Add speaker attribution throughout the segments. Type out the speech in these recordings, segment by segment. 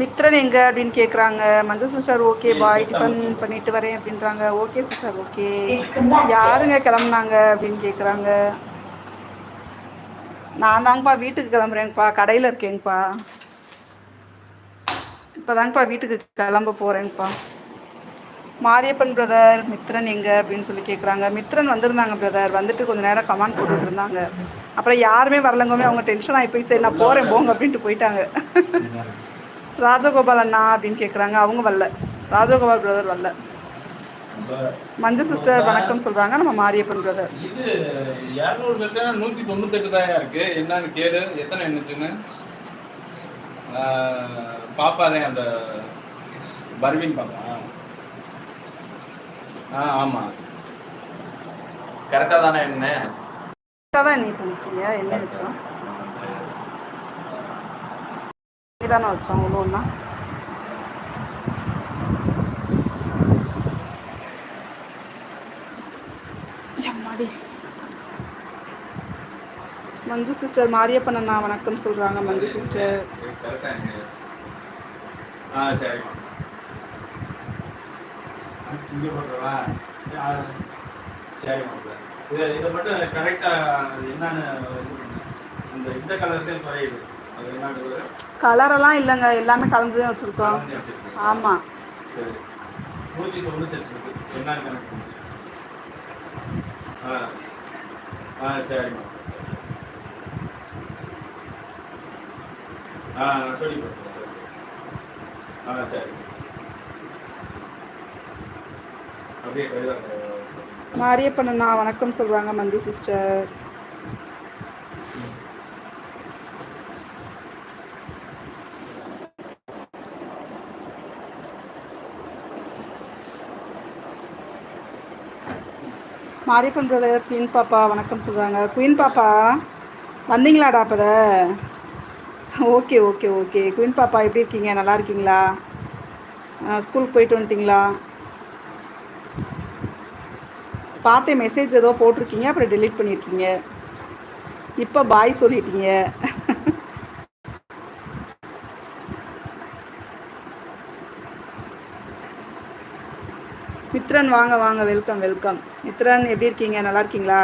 Speaker 1: மித்ரன் எங்க அப்படின்னு கேட்குறாங்க Manju sister okay bye tiffin பண்ணிட்டு வரேன் அப்படின்றாங்க. ஓகே சிஸ்டர் ஓகே யாருங்க கிளம்புனாங்க அப்படின்னு கேட்குறாங்க நான் தாங்கப்பா வீட்டுக்கு கிளம்புறேங்கப்பா. கடையில் இருக்கேங்கப்பா. இப்போ தாங்கப்பா வீட்டுக்கு கிளம்ப போகிறேங்கப்பா மாரியப்பன் பிரதர் மித்ரன் எங்க அப்படின்னு சொல்லி கேட்குறாங்க மித்ரன் வந்திருந்தாங்க பிரதர் வந்துட்டு கொஞ்ச நேரம் கமெண்ட் போட்டுட்டு இருந்தாங்க. அப்புறம் யாருமே வரலங்கமே அவங்க டென்ஷன் ஆகி போய் சரி நான் போகிறேன் போங்க அப்படின்ட்டு போயிட்டாங்க. ராஜகோபால் அண்ணா அப்படின்னு கேட்குறாங்க அவங்க வரல. ராஜகோபால் பிரதர் வரல. மஞ்சு சிஸ்டர் வணக்கம் சொல்கிறாங்க நம்ம மாரியப்பன் பிரதர்
Speaker 2: இது இரநூறு செட்டு நூற்றி தொண்ணூத்தெட்டு தான் இருக்கு? என்னன்னு கேளு. எத்தனை என்னச்சுன்னு பாப்பாதே அந்த பர்வீன் பாப்பா. ஆ ஆமாம் கரெக்டாக தானே என்ன
Speaker 1: கரெக்டாக தான் எண்ணிட்டு இருந்துச்சுங்க என்ன வச்சோம் தானே வச்சோம் ஒன்று ஒன்றா எம்மாடி. மஞ்சு சிஸ்டர் மாரியப்பன் அண்ணா வணக்கம் சொல்கிறாங்க மஞ்சு சிஸ்டர்
Speaker 2: கரெக்டாக ஆ இதை மட்டும் கரெக்டாக என்னன்னு இந்த இந்த கலர்லேயும் குறையுது.
Speaker 1: கலரெல்லாம் இல்லைங்க. எல்லாமே கலந்து தான் வச்சுருக்கோம். ஆமாம்
Speaker 2: சரி. நூற்றி தொண்ணூத்தெட்டு இருக்கு என்னன்னு கணக்கு பண்ணு. ஆ ஆ சரிம்மா ஆ நான் சொல்லி கொடுக்குறேன் ஆ சரி அப்படியே கையில்
Speaker 1: மாரியப்பன் அண்ணா வணக்கம் சொல்கிறாங்க Manju sister Mariyappan brother Queen பாப்பா வணக்கம் சொல்கிறாங்க குயின் பாப்பா வந்தீங்களாடா அப்பத? Okay okay okay. குயின் பாப்பா எப்படி இருக்கீங்க? நல்லா இருக்கீங்களா? ஸ்கூலுக்கு போயிட்டு வந்துட்டிங்களா? பார்த்தேன் மெசேஜ் ஏதோ போட்டிருக்கீங்க அப்புறம் டெலீட் பண்ணியிருக்கீங்க. இப்போ பாய் சொல்லிட்டீங்க. மித்ரன் வாங்க வாங்க வெல்கம் வெல்கம் மித்ரன் எப்படி இருக்கீங்க? நல்லா இருக்கீங்களா?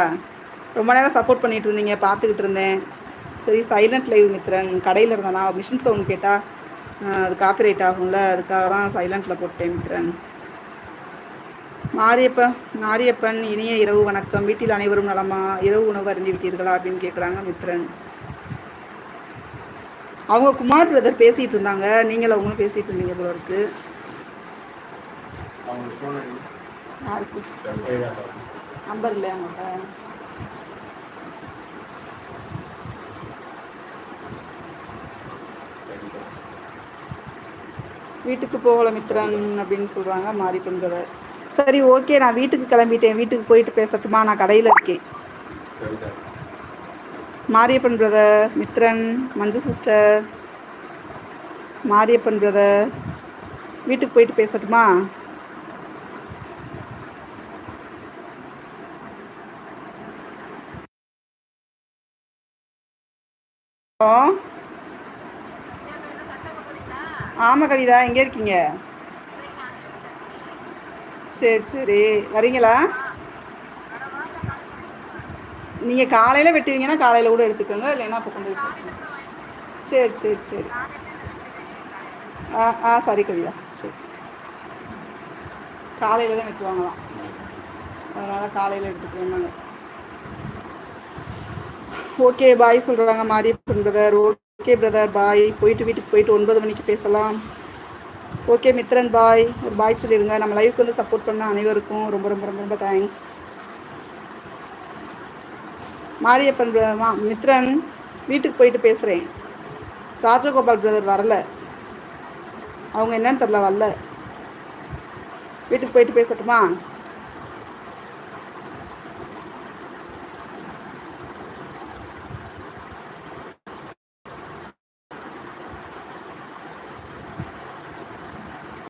Speaker 1: ரொம்ப நேரம் சப்போர்ட் பண்ணிட்டு இருந்தீங்க பார்த்துக்கிட்டு இருந்தேன். சரி சைலண்ட் லைவ் மித்ரன். கடையில் இருந்தேனா மிஷின் சவுண்ட் கேட்டால் அது காப்பிரைட் ஆகும்ல அதுக்காக தான் சைலண்ட்டில் போட்டேன் மித்ரன். மாரியப்பன் மாரியப்பன் இனிய இரவு வணக்கம். வீட்டில் அனைவரும் நலமா? இரவு உணவு அறிந்து விட்டீர்களா? அப்படின்னு கேட்குறாங்க மித்ரன். அவங்க குமார் பிரதர் பேசிகிட்டு இருந்தாங்க. நீங்கள் அவங்களும் பேசிகிட்டு இருந்தீங்க போல இருக்கு. நம்பர் இல்லையா உங்கள்கிட்ட? வீட்டுக்கு போகல மித்ரன் அப்படின்னு சொல்கிறாங்க மாரியப்பன் பிரதர் சரி ஓகே நான் வீட்டுக்கு கிளம்பிட்டேன். வீட்டுக்கு போயிட்டு பேசட்டுமா? நான் கடையில் இருக்கேன். Mariyappan brother Mithran Manju sister Mariyappan brother வீட்டுக்கு போயிட்டு பேசட்டுமா? ஆமாம் கவிதா எங்கே இருக்கீங்க? சரி சரி. வரீங்களா? நீங்கள் காலையில் வெட்டுவீங்கன்னா காலையில் கூட எடுத்துக்கோங்க இல்லைன்னா அப்போ கொண்டு சரி சரி சரி. ஆ ஆ சரி கவிதா. சரி. காலையில் தான் வெட்டுவாங்களாம். அதனால் காலையில் எடுத்துக்கிறோம் நாங்கள் ஓகே பாய் சொல்கிறாங்க Mariyappan brother okay brother bye போயிட்டு வீட்டுக்கு போயிட்டு ஒன்பது மணிக்கு பேசலாம். ஓகே மித்ரன் பாய் ஒரு பாய் சொல்லிடுங்க நம்ம லைவுக்கு வந்து சப்போர்ட் பண்ண அனைவருக்கும் ரொம்ப ரொம்ப ரொம்ப ரொம்ப தேங்க்ஸ் மாரியப்பன் bro- மித்ரன் வீட்டுக்கு போயிட்டு பேசுகிறேன் ராஜகோபால் பிரதர் வரல. அவங்க என்னன்னு தெரில வரல. வீட்டுக்கு போயிட்டு பேசட்டுமா?